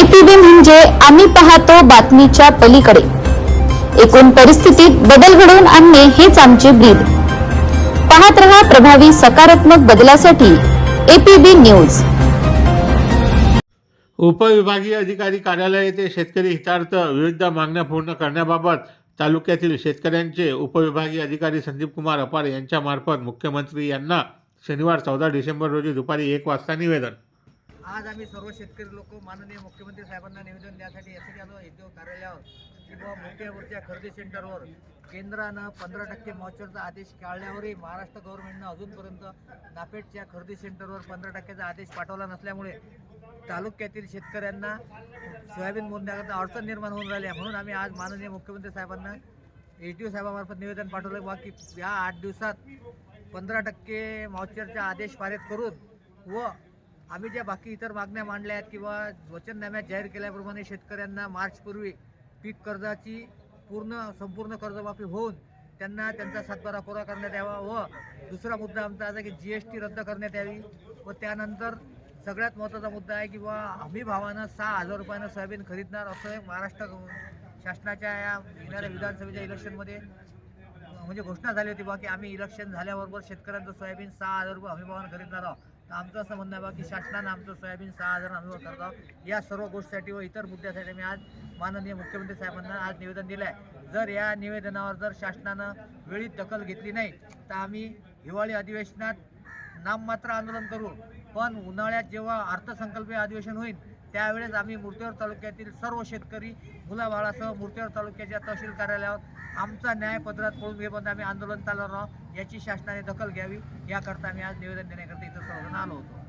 APB म्हणजे आम्ही पाहतो बातमीच्या पलीकडे. एकूण परिस्थितीत बदल घडवून आणणे हेच आमचे ब्रीद. पाहत रहा प्रभावी सकारात्मक बदलासाठी एपीबी न्यूज. उपविभागीय अधिकारी कार्यालय येथे शेतकरी हितार्थ विविध मागण्या पूर्ण करण्याबाबत तालुक्यातील शेतकऱ्यांचे उपविभागीय अधिकारी संदीप कुमार अपार यांच्यामार्फत मुख्यमंत्री यांना शनिवार चौदा डिसेंबर रोजी दुपारी एक वाजता निवेदन. आज आम्ही सर्व शेतकरी लोक माननीय मुख्यमंत्री साहेबांना निवेदन द्यासाठी यासाठी आलो ओ कार्यालयावर किंवा मोठ्यावरच्या खरेदी सेंटरवर. केंद्रानं पंधरा टक्के मॉचरचा आदेश काढल्यावरही महाराष्ट्र गव्हर्नमेंटनं अजूनपर्यंत नापेडच्या खरेदी सेंटरवर पंधरा टक्क्याचा आदेश पाठवला नसल्यामुळे तालुक्यातील शेतकऱ्यांना सोयाबीन मोजण्याकरता अडचण निर्माण होऊन राहिली आहे. म्हणून आम्ही आज माननीय मुख्यमंत्री साहेबांना एटीओ साहेबामार्फत निवेदन पाठवलं बा की या आठ दिवसात पंधरा टक्के मॉचरचा आदेश पारित करून व आम्ही ज्या बाकी इतर मागण्या मांडल्या आहेत किंवा वचननाम्यात जाहीर केल्याप्रमाणे शेतकऱ्यांना मार्चपूर्वी पीक कर्जाची पूर्ण संपूर्ण कर्जमाफी होऊन त्यांना त्यांचा सातबारा पुरा करण्यात यावा व दुसरा मुद्दा आमचा असा की जी एस टी रद्द करण्यात यावी व त्यानंतर सगळ्यात महत्त्वाचा मुद्दा आहे की बा हमी भावानं सहा हजार रुपयानं सोयाबीन खरीदणार असं महाराष्ट्र शासनाच्या या येणाऱ्या विधानसभेच्या इलेक्शनमध्ये म्हणजे घोषणा झाली होती बा की आम्ही इलेक्शन झाल्याबरोबर शेतकऱ्यांचं सोयाबीन सहा हजार रुपये हमीभावानं खरीदणार आहोत. आमचं असं म्हणणं आहे बा की शासनानं आमचं सोयाबीन सहा हजार हमीभाव करतो या सर्व गोष्टीसाठी व इतर मुद्द्यासाठी मी आज माननीय मुख्यमंत्री साहेबांना आज निवेदन दिलं आहे जर या निवेदनावर जर शासनानं वेळी दखल घेतली नाही तर आम्ही हिवाळी अधिवेशनात नाममात्र आंदोलन करू. पण उन्हाळ्यात जेव्हा अर्थसंकल्पीय अधिवेशन होईल त्यावेळेस आम्ही मूर्तीवर तालुक्यातील सर्व शेतकरी मुलाबाळासह मूर्तीवर तालुक्याच्या तहसील कार्यालयावर आमचा न्याय पत्रात पळून घेऊन आम्ही आंदोलन चालवणार आहोत याची शासनाने दखल घ्यावी याकरता आम्ही आज निवेदन देण्याकरता इथं सर्वजण आलो होतो.